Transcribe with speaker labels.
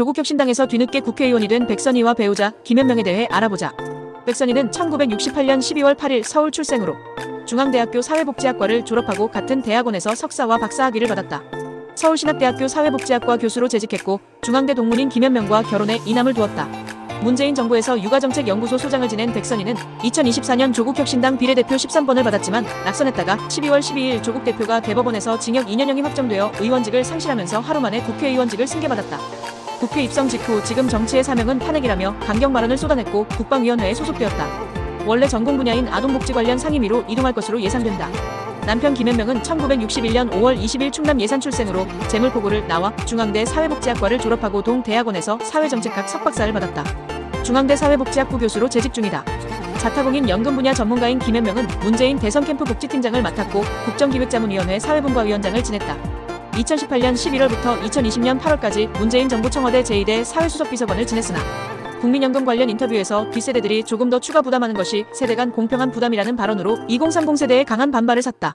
Speaker 1: 조국혁신당에서 뒤늦게 국회의원이 된 백선희와 배우자 김현명에 대해 알아보자. 백선희는 1968년 12월 8일 서울 출생으로 중앙대학교 사회복지학과를 졸업하고 같은 대학원에서 석사와 박사학위를 받았다. 서울신학대학교 사회복지학과 교수로 재직했고 중앙대 동문인 김현명과 결혼해 이남을 두었다. 문재인 정부에서 육아정책연구소 소장을 지낸 백선희는 2024년 조국혁신당 비례대표 13번을 받았지만 낙선했다가 12월 12일 조국 대표가 대법원에서 징역 2년형이 확정되어 의원직을 상실하면서 하루 만에 국회의원직을 승계받았다. 국회 입성 직후 지금 정치의 사명은 탄핵이라며 강경 발언을 쏟아냈고 국방위원회에 소속되었다. 원래 전공 분야인 아동복지 관련 상임위로 이동할 것으로 예상된다. 남편 김현명은 1961년 5월 20일 충남 예산 출생으로 재물포고를 나와 중앙대 사회복지학과를 졸업하고 동대학원에서 사회정책학 석박사를 받았다. 중앙대 사회복지학부 교수로 재직 중이다. 자타공인 연금 분야 전문가인 김현명은 문재인 대선 캠프 복지팀장을 맡았고 국정기획자문위원회 사회분과위원장을 지냈다. 2018년 11월부터 2020년 8월까지 문재인 정부 청와대 제2대 사회수석비서관을 지냈으나 국민연금 관련 인터뷰에서 뒷세대들이 조금 더 추가 부담하는 것이 세대 간 공평한 부담이라는 발언으로 2030 세대의 강한 반발을 샀다.